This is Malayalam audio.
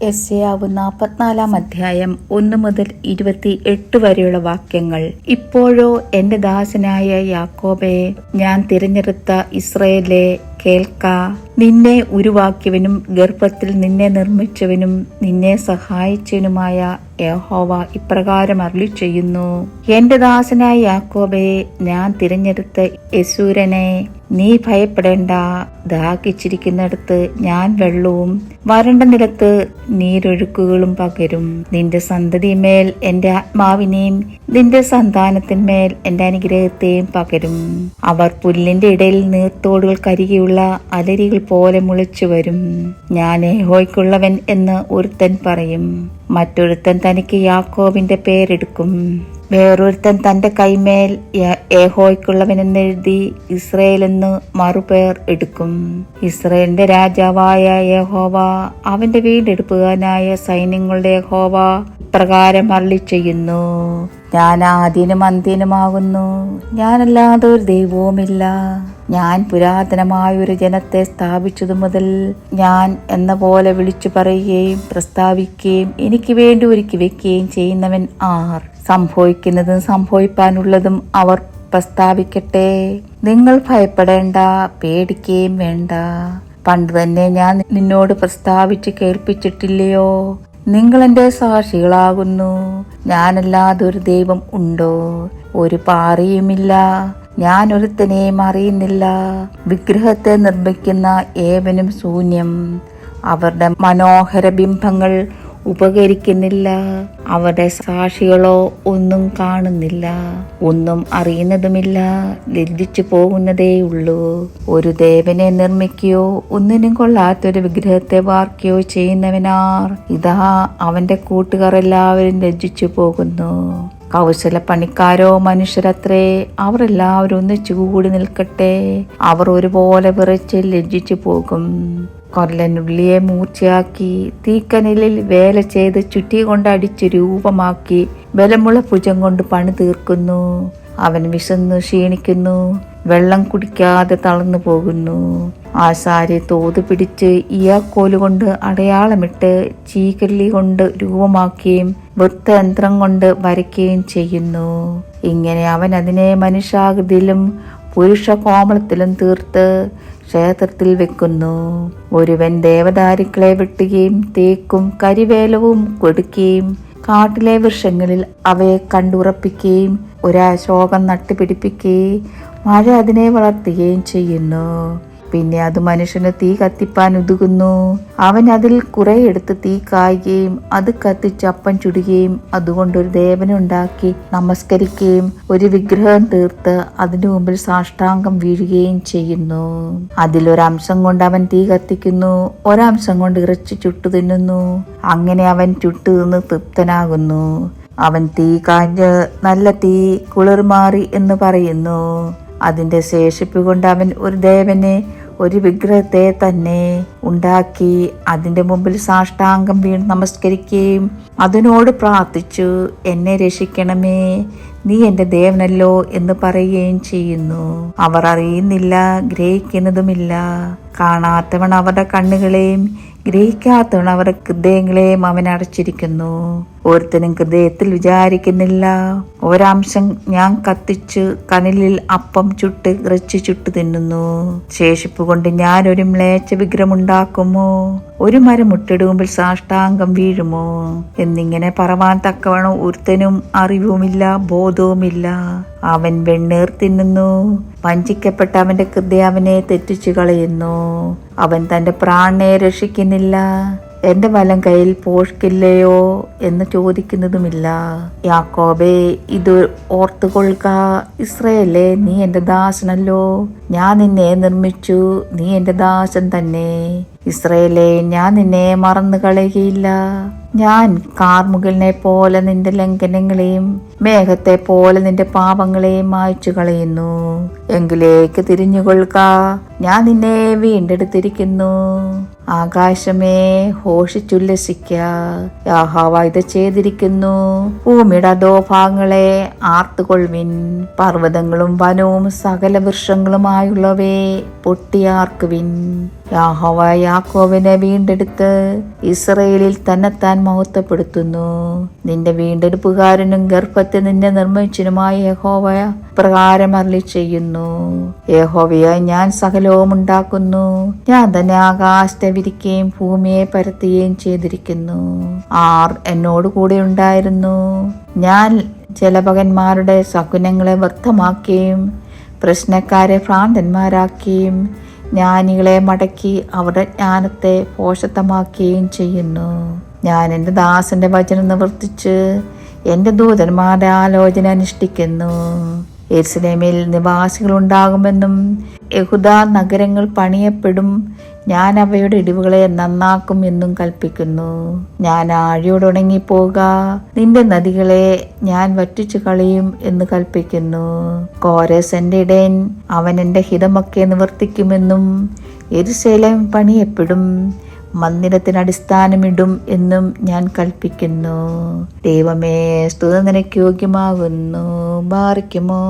എസ്യാവ് നാൽപ്പത്തിനാലാം അധ്യായം ഒന്ന് മുതൽ ഇരുപത്തി എട്ട് വരെയുള്ള വാക്യങ്ങൾ. ഇപ്പോഴോ എന്റെ ദാസനായ യാക്കോബെ ഞാൻ തിരഞ്ഞെടുത്ത ഇസ്രയേലെ കേൾക്ക. നിന്നെ ഉരുവാക്കിയവനും ഗർഭത്തിൽ നിന്നെ നിർമ്മിച്ചവനും നിന്നെ സഹായിച്ചവനുമായ യഹോവ ഇപ്രകാരം അരുളി ചെയ്യുന്നു എന്റെ ദാസനായ യാക്കോബെ ഞാൻ തിരഞ്ഞെടുത്ത യസൂരനെ നീ ഭയപ്പെടേണ്ട. ദാഹിച്ചിരിക്കുന്നിടത്ത് ഞാൻ വെള്ളവും വരണ്ട നിലത്ത് നീരൊഴുക്കുകളും പകരും. നിന്റെ സന്തതിമേൽ എന്റെ ആത്മാവിനെയും നിന്റെ സന്താനത്തിന്മേൽ എന്റെ അനുഗ്രഹത്തെയും പകരും. അവർ പുല്ലിന്റെ ഇടയിൽ നീർത്തോടുകൾ കരികെയുള്ള അലരികൾ പോലെ മുളച്ചു വരും. ഞാൻ ഏഹോയ്ക്കുള്ളവൻ എന്ന് ഒരുത്തൻ പറയും. മറ്റൊരുത്തൻ തനിക്ക് യാക്കോബിന്റെ പേരെടുക്കും. വേറൊരുത്തൻ തന്റെ കൈമേൽ ഏഹോയ്ക്കുള്ളവനെന്ന് എഴുതി ഇസ്രയേൽ എന്ന് മറുപേർ എടുക്കും. ഇസ്രയേലിന്റെ രാജാവായ യഹോവ അവന്റെ വീണ്ടെടുപ്പുകാരനായ സൈന്യങ്ങളുടെ യഹോവ ഇപ്രകാരം അരളി ചെയ്യുന്നു. ഞാൻ ആദ്യനും അന്ത്യനുമാകുന്നു. ഞാനല്ലാതെ ഒരു ദൈവവുമില്ല. ഞാൻ പുരാതനമായ ഒരു ജനത്തെ സ്ഥാപിച്ചതു മുതൽ ഞാൻ എന്ന പോലെ വിളിച്ചു പറയുകയും പ്രസ്താവിക്കുകയും എനിക്ക് വേണ്ടി ഒരുക്കി വെക്കുകയും ചെയ്യുന്നവൻ ആർ. സംഭവിക്കുന്നതും സംഭവിപ്പാനുള്ളതും അവർ പ്രസ്താവിക്കട്ടെ. നിങ്ങൾ ഭയപ്പെടേണ്ട പേടിക്കുകയും വേണ്ട. പണ്ട് തന്നെ ഞാൻ നിന്നോട് പ്രസ്താവിച്ച് കേൾപ്പിച്ചിട്ടില്ലയോ? നിങ്ങൾ എന്റെ സാക്ഷികളാകുന്നു. ഞാനല്ലാതെ ഒരു ദൈവം ഉണ്ടോ? ഒരു പാറിയുമില്ല. ഞാൻ ഒരുത്തനെയും അറിയുന്നില്ല വിഗ്രഹത്തെ നിർമ്മിക്കുന്ന ഏവനും ശൂന്യം. അവരുടെ മനോഹര ബിംബങ്ങൾ ഉപകരിക്കുന്നില്ല. അവരുടെ സാക്ഷികളോ ഒന്നും കാണുന്നില്ല. ഒന്നും അറിയുന്നതുമില്ല. ലജ്ജിച്ചു പോകുന്നതേയുള്ളൂ ഒരു ദേവനെ നിർമ്മിക്കുകയോ ഒന്നിനും കൊള്ളാത്തൊരു വിഗ്രഹത്തെ വാർക്കുകയോ ചെയ്യുന്നവനാർ. ഇതാ അവന്റെ കൂട്ടുകാർ എല്ലാവരും ലജ്ജിച്ചു പോകുന്നു. കൗശല പണിക്കാരോ മനുഷ്യരത്രേ അവരെല്ലാവരും ഒന്നിച്ചു കൂടി നിൽക്കട്ടെ. അവർ ഒരുപോലെ വിറച്ച് ലജ്ജിച്ചു പോകും. കൊല്ലനുള്ളിയെ മൂർച്ചയാക്കി തീക്കനലിൽ വേല ചെയ്ത് ചുറ്റി കൊണ്ട് രൂപമാക്കി ബലമുള്ള ഭുജം കൊണ്ട് പണി തീർക്കുന്നു. അവൻ വിശന്നു ക്ഷീണിക്കുന്നു വെള്ളം കുടിക്കാതെ തളർന്നു പോകുന്നു. ആശാരി തോത് പിടിച്ച് ഇയാക്കോൽ അടയാളമിട്ട് ചീകല്ലി കൊണ്ട് രൂപമാക്കുകയും വൃത്തയന്ത്രം കൊണ്ട് വരയ്ക്കുകയും ചെയ്യുന്നു. ഇങ്ങനെ അവൻ അതിനെ മനുഷ്യാകൃതിയിലും പുരുഷ കോമളത്തിലും തീർത്ത് ക്ഷേത്രത്തിൽ വെക്കുന്നു. ഒരുവൻ ദേവദാരുക്കളെ വെട്ടുകയും തേക്കും കരിവേലവും കൊടുക്കുകയും കാട്ടിലെ വൃക്ഷങ്ങളിൽ അവയെ കണ്ടുറപ്പിക്കുകയും ഒരാശോകം നട്ടുപിടിപ്പിക്കുകയും മഴ അതിനെ വളർത്തുകയും ചെയ്യുന്നു. പിന്നെ അത് മനുഷ്യന് തീ കത്തിപ്പാൻ ഉതുകുന്നു. അവൻ അതിൽ കുറെ എടുത്ത് തീ കായുകയും അത് കത്തിച്ച് അപ്പം ചുടുകയും അതുകൊണ്ടൊരു ദേവനുണ്ടാക്കി നമസ്കരിക്കുകയും ഒരു വിഗ്രഹം തീർത്ത് അതിനു മുമ്പിൽ സാഷ്ടാംഗം വീഴുകയും ചെയ്യുന്നു. അതിലൊരംശം കൊണ്ട് അവൻ തീ കത്തിക്കുന്നു ഒരംശം കൊണ്ട് ഇറച്ചി ചുട്ടു തിന്നുന്നു. അങ്ങനെ അവൻ ചുട്ടു നിന്ന് തൃപ്തനാകുന്നു. അവൻ തീ കാഞ്ഞ് നല്ല തീ കുളിർമാറി എന്ന് പറയുന്നു. അതിന്റെ ശേഷിപ്പ് കൊണ്ട് അവൻ ഒരു ദേവനെ ഒരു വിഗ്രഹത്തെ തന്നെ ഉണ്ടാക്കി അതിന്റെ മുമ്പിൽ സാഷ്ടാംഗം വീണ് നമസ്കരിക്കുകയും അതിനോട് പ്രാർത്ഥിച്ചു എന്നെ രക്ഷിക്കണമേ നീ എന്റെ ദേവനല്ലോ എന്ന് പറയുകയും ചെയ്യുന്നു. അവർ അറിയുന്നില്ല ഗ്രഹിക്കുന്നതുമില്ല. കാണാത്തവൺ അവരുടെ കണ്ണുകളെയും ഗ്രഹിക്കാത്തവൺ അവരുടെ ഹൃദയങ്ങളെയും അവൻ അടച്ചിരിക്കുന്നു. ഒരുത്തനും ഹൃദയത്തിൽ വിചാരിക്കുന്നില്ല. ഒരംശം ഞാൻ കത്തിച്ച് കനലിൽ അപ്പം ചുട്ട് ഇറച്ചി ചുട്ട് തിന്നുന്നു. ശേഷിപ്പ് കൊണ്ട് ഞാൻ ഒരു മ്ലേച്ച വിഗ്രഹം ഉണ്ടാക്കുമോ ഒരു മരം മുട്ടിടുമ്പിൽ സാഷ്ടാംഗം വീഴുമോ? എന്നിങ്ങനെ പറവാൻ തക്കവണ്ണം ഒരുത്തനും അറിവുമില്ല ബോധവുമില്ല. അവൻ വെണ്ണീർ തിന്നുന്നു. വഞ്ചിക്കപ്പെട്ട അവന്റെ ഹൃദയം അവനെ തെറ്റിച്ചു കളയുന്നു. അവൻ തന്റെ പ്രാണനെ രക്ഷിക്കുന്നില്ല. എന്റെ വലം കയ്യിൽ പോഷ്കില്ലയോ എന്ന് ചോദിക്കുന്നതുമില്ല. യാക്കോബേ ഇത് ഓർത്തുകൊള്ളുക. ഇസ്രയേലെ നീ എന്റെ ദാസനല്ലോ. ഞാൻ നിന്നെ നിർമ്മിച്ചു. നീ എന്റെ ദാസൻ തന്നെ. ഇസ്രയേലെ ഞാൻ നിന്നെ മറന്നു കളയുകയില്ല ഞാൻ കാർമുകളിനെ പോലെ നിന്റെ ലംഘനങ്ങളെയും മേഘത്തെ പോലെ നിന്റെ പാപങ്ങളെയും മായ്ച്ചു കളയുന്നു. എങ്കിലേക്ക് തിരിഞ്ഞുകൊള്ളുക. ഞാൻ നിന്നെ വീണ്ടെടുത്തിരിക്കുന്നു. ആകാശമേ ഹോഷിച്ചുല്ലസിക്ക യാഹാവ ഇത് ചെയ്തിരിക്കുന്നു. ഭൂമിയുടെ അധോഭാഗങ്ങളെ ആർത്തുകൊള്ളുവിൻ. പർവതങ്ങളും വനവും സകല വൃക്ഷങ്ങളുമായുള്ളവയെ പൊട്ടിയാർക്കുവിൻ. യാഹോവ യാക്കോവിനെ വീണ്ടെടുത്ത് ഇസ്രയേലിൽ തന്നെത്താൻ മഹത്വപ്പെടുത്തുന്നു. നിന്റെ വീണ്ടെടുപ്പുകാരനും ഗർഭത്തെ നിന്റെ നിർമ്മിച്ചനുമായ യഹോവ പ്രകാരം അരളി ചെയ്യുന്നു യഹോവയായി ഞാൻ സകലവും ഉണ്ടാക്കുന്നു. ഞാൻ തന്നെ ആകാശത്തെ വിരിക്കുകയും ഭൂമിയെ പരത്തുകയും ചെയ്തിരിക്കുന്നു. ആർ എന്നോട് കൂടെ ഉണ്ടായിരുന്നു. ഞാൻ ജലപകന്മാരുടെ സകുനങ്ങളെ വ്യക്തമാക്കുകയും പ്രശ്നക്കാരെ ഭ്രാന്തന്മാരാക്കുകയും ജ്ഞാനികളെ മടക്കി അവരുടെ ജ്ഞാനത്തെ പോഷത്തമാക്കുകയും ചെയ്യുന്നു. ഞാൻ എന്റെ ദാസന്റെ വചനം നിവർത്തിച്ച് എന്റെ ദൂതന്മാരുടെ ആലോചന അനുഷ്ഠിക്കുന്നു. എരുസലേമിൽ നിവാസികൾ ഉണ്ടാകുമെന്നും യഹുദ നഗരങ്ങൾ പണിയപ്പെടും. ഞാൻ അവയുടെ ഇടിവുകളെ നന്നാക്കും എന്നും കൽപ്പിക്കുന്നു. ഞാൻ ആഴിയോട് ഉണങ്ങിപ്പോക. നിന്റെ നദികളെ ഞാൻ വറ്റിച്ചു കളയും എന്ന് കൽപ്പിക്കുന്നു. കോരസ് എന്റെ ഇടയൻ അവൻ എന്റെ ഹിതമൊക്കെ നിവർത്തിക്കുമെന്നും എരുസലേം പണിയപ്പെടും. മന്ദിരത്തിന് അടിസ്ഥാനമിടും എന്നും ഞാൻ കൽപ്പിക്കുന്നു. ദൈവമേ സ്തുത നിനക്ക് യോഗ്യമാകുന്നു. ബാറിക്കുമോ?